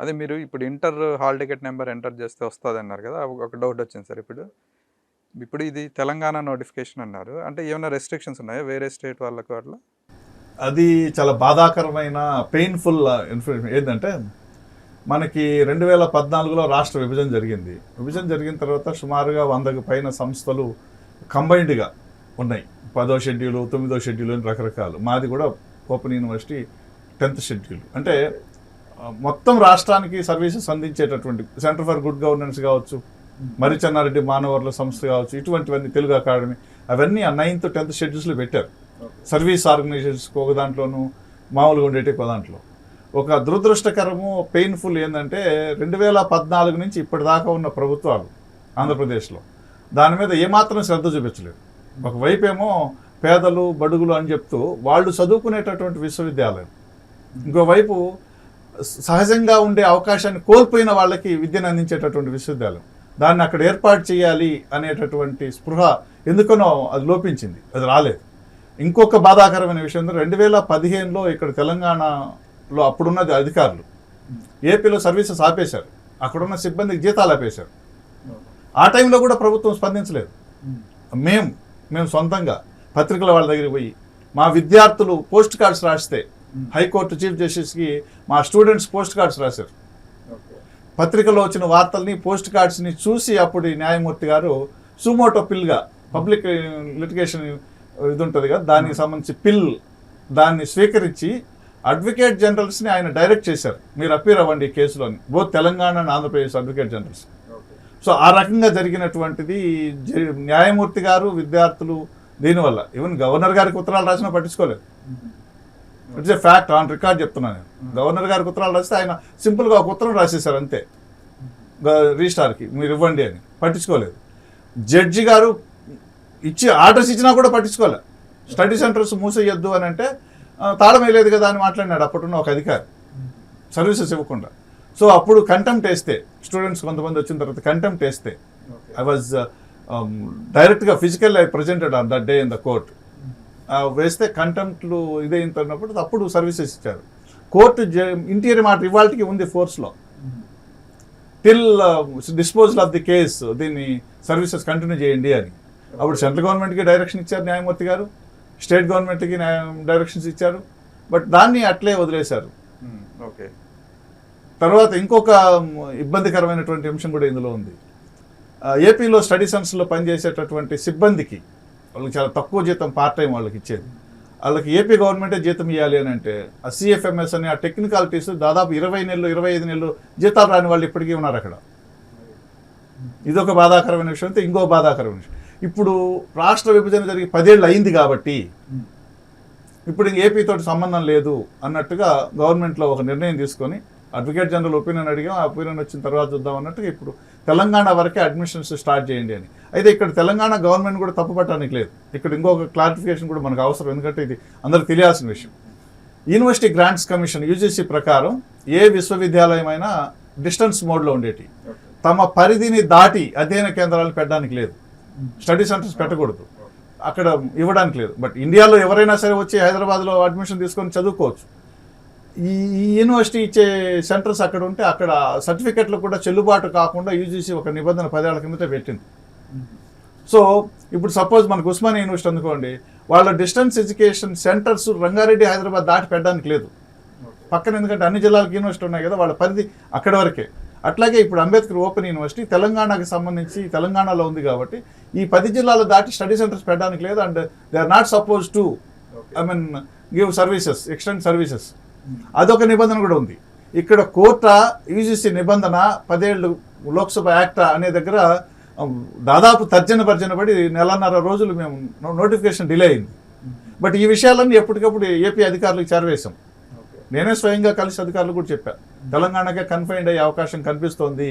అదే మీరు ఇప్పుడు inter hall ticket number enter చేస్తే వస్తుంది అన్నారు కదా ఒక- డౌట్ వచ్చింది సార్ ఇప్పుడు. ఇప్పుడు ఇది తెలంగాణ నోటిఫికేషన్ అన్నారు. అంటే ఏమైనా రెస్ట్రిక్షన్స్ ఉన్నాయా వేరే స్టేట్ వాళ్ళకు అట్లా? అది చాలా బాధాకరమైన పెయిన్ఫుల్ ఇన్ఫర్మేషన్ ఏంటంటే మనకి రెండు వేల పద్నాలుగులో రాష్ట్ర విభజన జరిగింది. విభజన జరిగిన తర్వాత సుమారుగా వందకు పైన సంస్థలు కంబైన్డ్గా ఉన్నాయి. పదో షెడ్యూలు తొమ్మిదో షెడ్యూల్ అని రకరకాలు. మాది కూడా ఓపెన్ యూనివర్సిటీ టెన్త్ షెడ్యూల్. అంటే మొత్తం రాష్ట్రానికి సర్వీసెస్ అందించేటటువంటి సెంటర్ ఫర్ గుడ్ గవర్నెన్స్ కావచ్చు మరి చెన్నారెడ్డి మానవర్ల సంస్థ కావచ్చు ఇటువంటివన్నీ తెలుగు అకాడమీ అవన్నీ ఆ నైన్త్ టెన్త్ షెడ్యూల్స్లో పెట్టారు. సర్వీస్ ఆర్గనైజేషన్స్కి ఒక దాంట్లోనూ మామూలుగా ఉండేటి ఒక దాంట్లో. ఒక దురదృష్టకరము పెయిన్ఫుల్ ఏంటంటే రెండు వేల పద్నాలుగు నుంచి ఇప్పటిదాకా ఉన్న ప్రభుత్వాలు ఆంధ్రప్రదేశ్లో. దాని మీద ఏమాత్రం శ్రద్ధ చూపించలేదు. ఒకవైపు ఏమో పేదలు బడుగులు అని చెప్తూ వాళ్ళు చదువుకునేటటువంటి విశ్వవిద్యాలయం. ఇంకోవైపు సహజంగా ఉండే అవకాశాన్ని కోల్పోయిన వాళ్ళకి విద్యను అందించేటటువంటి విశ్వవిద్యాలయం. దాన్ని అక్కడ ఏర్పాటు చేయాలి అనేటటువంటి స్పృహ ఎందుకనో అది లోపించింది. అది రాలేదు. ఇంకొక బాధాకరమైన విషయం రెండు వేల పదిహేనులో ఇక్కడ తెలంగాణలో అప్పుడున్నది అధికారులు. ఏపీలో సర్వీసెస్ ఆపేశారు. అక్కడున్న సిబ్బందికి జీతాలు ఆపేశారు. ఆ టైంలో కూడా ప్రభుత్వం స్పందించలేదు. మేము మేము సొంతంగా పత్రికల వాళ్ళ దగ్గరికి పోయి మా విద్యార్థులు పోస్ట్ కార్డ్స్ రాస్తే హైకోర్టు చీఫ్ జస్టిస్కి మా స్టూడెంట్స్ పోస్ట్ కార్డ్స్ రాశారు. పత్రికలో వచ్చిన వార్తల్ని పోస్ట్ కార్డ్స్ని చూసి అప్పుడు న్యాయమూర్తి గారు సుమోటో పిల్గా పబ్లిక్ లిటిగేషన్ ఇది ఉంటుంది కదా దానికి సంబంధించి పిల్ దాన్ని స్వీకరించి అడ్వకేట్ జనరల్స్ని ఆయన డైరెక్ట్ చేశారు. మీరు అప్పీర్ అవ్వండి ఈ కేసులోని. Both Telangana and Andhra Pradesh advocate generals. So ఆ రకంగా జరిగినటువంటిది న్యాయమూర్తి గారు విద్యార్థులు దీనివల్ల. ఈవెన్ గవర్నర్ గారికి ఉత్తరాలు రాసినా పట్టించుకోలేదు. It's a fact on record చెప్తున్నాను నేను. గవర్నర్ గారికి ఉత్తరాలు రాస్తే ఆయన సింపుల్గా ఒక ఉత్తరం రాసేశారు అంతే. రిజిస్టార్కి మీరు ఇవ్వండి అని. పట్టించుకోలేదు. జడ్జి గారు ఇచ్చి ఆర్డర్స్ ఇచ్చినా కూడా పట్టించుకోలే. స్టడీ సెంటర్స్ మూసేయొద్దు అని అంటే "ఆ, తాళం వేయలేదు కదా అని మాట్లాడినాడు అప్పుడున్న ఒక అధికారి. సర్వీసెస్ ఇవ్వకుండా. సో అప్పుడు కంటెంప్ట్ వేస్తే స్టూడెంట్స్ కొంతమంది వచ్చిన తర్వాత కంటెంప్ట్ వేస్తే ఐ వాజ్ డైరెక్ట్గా physical I presented on that day in the court వేస్తే కంటెంప్ట్లు ఇదైనప్పుడు అప్పుడు సర్వీసెస్ ఇచ్చారు. కోర్టు ఇంటీరియర్ మాట ఇవాళకి ఉంది ఫోర్స్లో. Till disposal of the case దీన్ని సర్వీసెస్ కంటిన్యూ చేయండి అని. అప్పుడు సెంట్రల్ గవర్నమెంట్కి డైరెక్షన్ ఇచ్చారు న్యాయమూర్తి గారు. స్టేట్ గవర్నమెంట్కి డైరెక్షన్స్ ఇచ్చారు. బట్ దాన్ని అట్లే వదిలేశారు. ఓకే. తర్వాత ఇంకొక ఇబ్బందికరమైనటువంటి అంశం కూడా ఇందులో ఉంది. ఏపీలో స్టడీ సెంటర్స్లో పనిచేసేటటువంటి సిబ్బందికి వాళ్ళకి చాలా తక్కువ జీతం పార్ట్ టైం వాళ్ళకి ఇచ్చేది. వాళ్ళకి ఏపీ గవర్నమెంటే జీతం ఇవ్వాలి అని అంటే ఆ సిఎఫ్ఎంఎస్ అని ఆ టెక్నికాలిటీస్ దాదాపు ఇరవై నెలలు ఇరవై ఐదు నెలలు జీతాలు రాని వాళ్ళు ఇప్పటికీ ఉన్నారు అక్కడ. ఇదొక బాధాకరమైన విషయం అయితే ఇంకో బాధాకరమైన విషయం. ఇప్పుడు రాష్ట్ర విభజన జరిగి పదేళ్ళు అయింది కాబట్టి ఇప్పుడు ఇంక ఏపీతో సంబంధం లేదు అన్నట్టుగా గవర్నమెంట్లో ఒక నిర్ణయం తీసుకొని అడ్వకేట్ జనరల్ ఒపీనియన్ అడిగాం ఆ ఒపీనియన్ వచ్చిన తర్వాత చూద్దాం అన్నట్టుగా ఇప్పుడు తెలంగాణ వరకే అడ్మిషన్స్ స్టార్ట్ చేయండి అని. అయితే ఇక్కడ తెలంగాణ గవర్నమెంట్ కూడా తప్పుపట్టడానికి లేదు. ఇక్కడ ఇంకొక క్లారిఫికేషన్ కూడా మనకు అవసరం ఎందుకంటే ఇది అందరికి తెలియాల్సిన విషయం. యూనివర్సిటీ గ్రాంట్స్ కమిషన్ యూజీసీ ప్రకారం ఏ విశ్వవిద్యాలయం అయినా డిస్టెన్స్ మోడ్లో ఉండేటి. తమ పరిధిని దాటి అధ్యయన కేంద్రాలు పెట్టడానికి లేదు. స్టడీ సెంటర్స్ పెట్టకూడదు. అక్కడ ఇవ్వడానికి లేదు. బట్ ఇండియాలో ఎవరైనా సరే వచ్చి హైదరాబాద్లో అడ్మిషన్ తీసుకొని చదువుకోవచ్చు. ఈ యూనివర్సిటీ ఇచ్చే సెంటర్స్ అక్కడ ఉంటే అక్కడ సర్టిఫికెట్లు కూడా చెల్లుబాటు కాకుండా యూజీసీ ఒక నిబంధన పదేళ్ళ కిందట పెట్టింది. సో ఇప్పుడు సపోజ్ మనకు ఉస్మానియా యూనివర్సిటీ అనుకోండి వాళ్ళ distance education centres Rangareddy Hyderabad దాటి పెట్టడానికి లేదు. పక్కన ఎందుకంటే అన్ని జిల్లాలకు యూనివర్సిటీ ఉన్నాయి కదా వాళ్ళ పరిధి అక్కడ వరకే. అట్లాగే ఇప్పుడు అంబేద్కర్ ఓపెన్ యూనివర్సిటీ తెలంగాణకు సంబంధించి తెలంగాణలో ఉంది కాబట్టి ఈ పది జిల్లాలు దాటి స్టడీ సెంటర్స్ పెట్టడానికి లేదు and they are not suppose to I mean give services extend services. అదొక నిబంధన కూడా ఉంది. ఇక్కడ కోర్ట యూజీసీ నిబంధన పదేళ్ళు లోక్సభ యాక్ట్ అనే దగ్గర దాదాపు తర్జన భర్జన పడి నెలన్నర రోజులు మేము నోటిఫికేషన్ డిలే అయింది. బట్ ఈ విషయాలన్నీ ఎప్పటికప్పుడు ఏపీ అధికారులకు చేరవేశాం. నేనే స్వయంగా కలిసి అధికారులు కూడా చెప్పాను తెలంగాణకే కన్ఫైన్డ్ అయ్యే అవకాశం కనిపిస్తోంది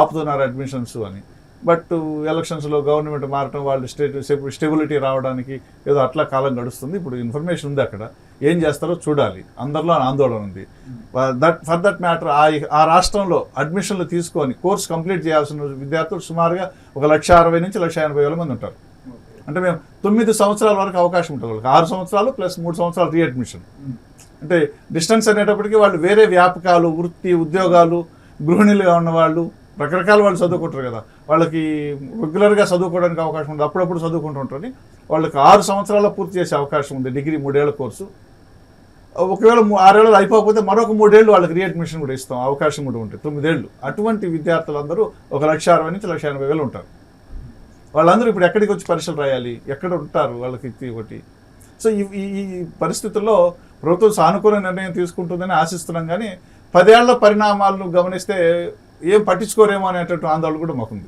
ఆపుతున్నారు అడ్మిషన్స్ అని. బట్ ఎలక్షన్స్లో గవర్నమెంట్ మారటం వాళ్ళు స్టేట్ స్టెబిలిటీ రావడానికి ఏదో అట్లా కాలం గడుస్తుంది. ఇప్పుడు ఇన్ఫర్మేషన్ ఉంది అక్కడ. ఏం చేస్తారో చూడాలి. అందరిలో ఆందోళన ఉంది. దట్ ఫర్ దట్ మ్యాటర్ ఆ ఆ రాష్ట్రంలో అడ్మిషన్లు తీసుకొని కోర్స్ కంప్లీట్ చేయాల్సిన విద్యార్థులు సుమారుగా ఒక లక్ష అరవై నుంచి లక్ష ఎనభై వేల మంది ఉంటారు. అంటే మేము తొమ్మిది సంవత్సరాల వరకు అవకాశం ఉంటుంది వాళ్ళకి. ఆరు సంవత్సరాలు ప్లస్ మూడు సంవత్సరాలు రీఅడ్మిషన్ అంటే డిస్టెన్స్ అనేటప్పటికీ వాళ్ళు వేరే వ్యాపకాలు వృత్తి ఉద్యోగాలు గృహిణులుగా ఉన్నవాళ్ళు రకరకాల వాళ్ళు చదువుకుంటారు కదా. వాళ్ళకి రెగ్యులర్గా చదువుకోవడానికి అవకాశం ఉంది అప్పుడప్పుడు చదువుకుంటుంటారని వాళ్ళకి ఆరు సంవత్సరాల పూర్తి చేసే అవకాశం ఉంది. డిగ్రీ మూడేళ్ళ కోర్సు. ఒకవేళ ఆరేళ్ళు అయిపోకపోతే మరొక మూడేళ్ళు వాళ్ళకి రీఅడ్మిషన్ కూడా ఇస్తాం అవకాశం కూడా ఉంటుంది. తొమ్మిదేళ్ళు. అటువంటి విద్యార్థులందరూ ఒక లక్ష అరవై నుంచి లక్ష ఎనభై వేలు ఉంటారు. వాళ్ళందరూ ఇప్పుడు ఎక్కడికి వచ్చి పరీక్షలు రాయాలి? ఎక్కడ ఉంటారు వాళ్ళకి ఒకటి? సో ఈ ఈ- ఈ పరిస్థితుల్లో ప్రభుత్వం సానుకూల నిర్ణయం తీసుకుంటుందని ఆశిస్తున్నాం కానీ పదేళ్ళ పరిణామాలను గమనిస్తే ఏం పట్టించుకోరేమో అనేటటువంటి ఆందోళన కూడా మాకుంది.